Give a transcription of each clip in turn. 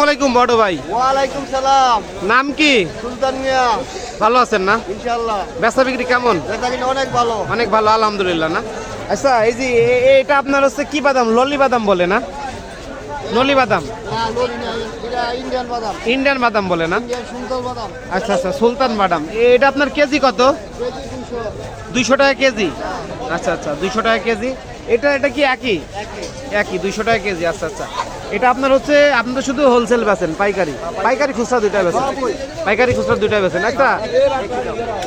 আসসালামু আলাইকুম বড় ভাই। ওয়ালাইকুম সালাম। নাম কি? সুলতান মিয়া। ভালো আছেন না? ইনশাআল্লাহ। বেচা বিক্রি কেমন? বেচা অনেক ভালো। অনেক ভালো আলহামদুলিল্লাহ না? আচ্ছা এই যে এটা আপনার হচ্ছে কি বাদাম? ললি বাদাম বলে না? নলি বাদাম? ইন্ডিয়ান বাদাম। বলে না? আচ্ছা আচ্ছা সুলতান বাদাম। এটা আপনার কেজি কত? দুইশো। টাকা কেজি? আচ্ছা আচ্ছা দুইশো টাকা কেজি। এটা এটা কি একই। একই দুইশো টাকা কেজি আচ্ছা আচ্ছা। এটা আপনার হচ্ছে আপনি তো শুধু হোলসেল বেচেন পাইকারি। পাইকারি খুচরা দুইটা বেচেন। পাইকারি খুচরা দুইটা বেচেন একটা?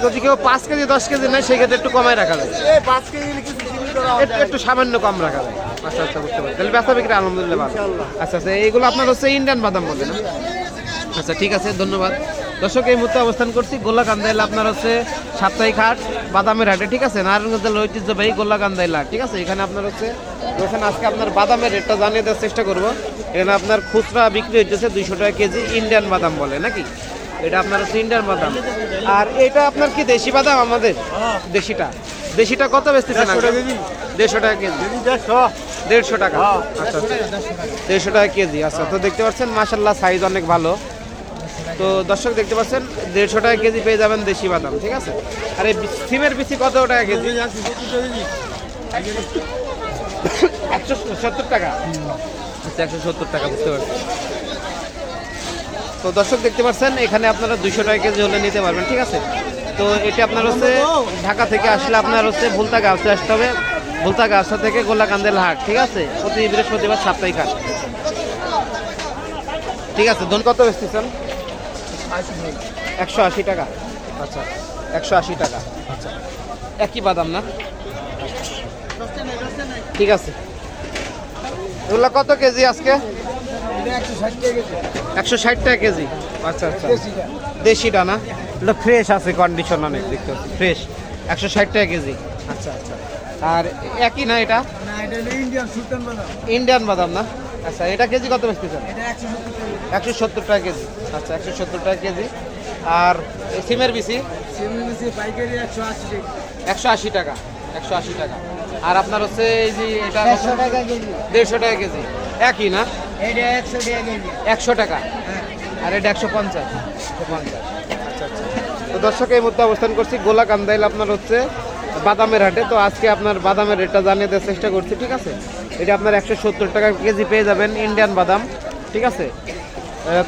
যদি কেউ পাঁচ কেজি দশ কেজি নেয় সেক্ষেত্রে একটু কমায় রাখা যায়। একটু একটু সামান্য কম রাখা যায়। আচ্ছা আচ্ছা বুঝতে পারছি। তাহলে বেচা বিক্রি আলহামদুলিল্লাহ ভালো। আচ্ছা আচ্ছা এইগুলো আপনার হচ্ছে ইন্ডিয়ান বাদাম বলে না? আচ্ছা ঠিক আছে ধন্যবাদ। দর্শক এই মুহূর্তে অবস্থান করছি গোল্লাকান্দাইল আপনার হচ্ছে সাপ্তাহিক হাট বাদামের হাটে ঠিক আছে? নারায়ণগঞ্জ জেলার ঐতিহ্যবাহী গোল্লাকান্দাইল হাট ঠিক আছে? এখানে আপনার হচ্ছে এখানে আজকে আপনার বাদামের রেটটা জানিয়ে দেওয়ার চেষ্টা করব। এখানে আপনার খুচরা বিক্রি হচ্ছে দুইশো টাকা কেজি ইন্ডিয়ান বাদাম বলে নাকি? এটা আপনার হচ্ছে ইন্ডিয়ান বাদাম। আর এটা আপনার কি দেশি বাদাম আমাদের? দেশিটা। দেশিটা কত বেচতেছেন দেড়শো টাকা কেজি। দেড়শো টাকা আচ্ছা আচ্ছা। দেড়শো টাকা কেজি। আচ্ছা তো দেখতে পাচ্ছেন মাসাল্লাহ সাইজ অনেক ভালো। তো দর্শক দেখতে পাচ্ছেন দেড়শো টাকা কেজি পেয়ে যাবেন দেশি বাদাম ঠিক আছে? আর এই সিমের বিচি কত টাকা কেজি। একশো সত্তর টাকা? আচ্ছা একশো সত্তর টাকা, বুঝতে পারছি তো দর্শক দেখতে পাচ্ছেন, এখানে আপনারা দুইশো টাকা কেজি হলে নিতে পারবেন, ঠিক আছে? তো এটা আপনার হচ্ছে ঢাকা থেকে আসলে আপনার হচ্ছে ভুলতা গাছে আসতে হবে। ভুলতা গাছা থেকে গোলাকান্দেল হাট, ঠিক আছে? প্রতি বৃহস্পতিবার সাপ্তাহিক হাট। ঠিক আছে, ধন কত বেচতেছেন? একশো আশি টাকা। আচ্ছা একশো আশি টাকা। আচ্ছা একই বাদাম না? ঠিক আছে। এগুলো কত কেজি আজকে? একশো ষাট টাকা কেজি। আচ্ছা আচ্ছা। দেশিটা না? এটা ফ্রেশ আছে কন্ডিশন অনেক দেখতে ফ্রেশ একশো ষাট টাকা কেজি। আচ্ছা আচ্ছা। আর একই না এটা? ইন্ডিয়ান বাদাম। ইন্ডিয়ান বাদাম না? আচ্ছা এটা কেজি কত বেচতেছেন এটা একশো সত্তর টাকা কেজি। আচ্ছা একশো সত্তর টাকা কেজি। আর এই সিমের বিসি পাইকারি একশো আশি টাকা। একশো আশি টাকা। একশো আশি টাকা। আর আপনার হচ্ছে এই যে এটা দেড়শো টাকা কেজি। একই না? একশো টাকা কেজি। একশো টাকা? হ্যাঁ। আর এটা একশো পঞ্চাশ। একশো পঞ্চাশ। আচ্ছা আচ্ছা। তো দর্শক এই মুহূর্তে অবস্থান করছি গোলা কান্দাইল আপনার হচ্ছে বাদামের হাটে। তো আজকে আপনার বাদামের রেটটা জানিয়ে দেওয়ার চেষ্টা করছি ঠিক আছে? এটা আপনার একশো সত্তর টাকা কেজি পেয়ে যাবেন ইন্ডিয়ান বাদাম ঠিক আছে?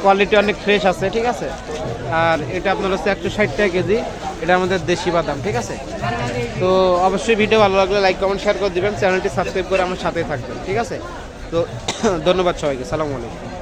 কোয়ালিটি অনেক ফ্রেশ আছে ঠিক আছে? আর এটা আপনার হচ্ছে একশো ষাট টাকা কেজি। এটা আমাদের দেশি বাদাম, ঠিক আছে? তো অবশ্যই ভিডিও ভালো লাগলে লাইক কমেন্ট শেয়ার করে দেবেন। চ্যানেলটি সাবস্ক্রাইব করে আমার সাথেই থাকবেন, ঠিক আছে? তো ধন্যবাদ সবাইকে, সালামু আলাইকুম।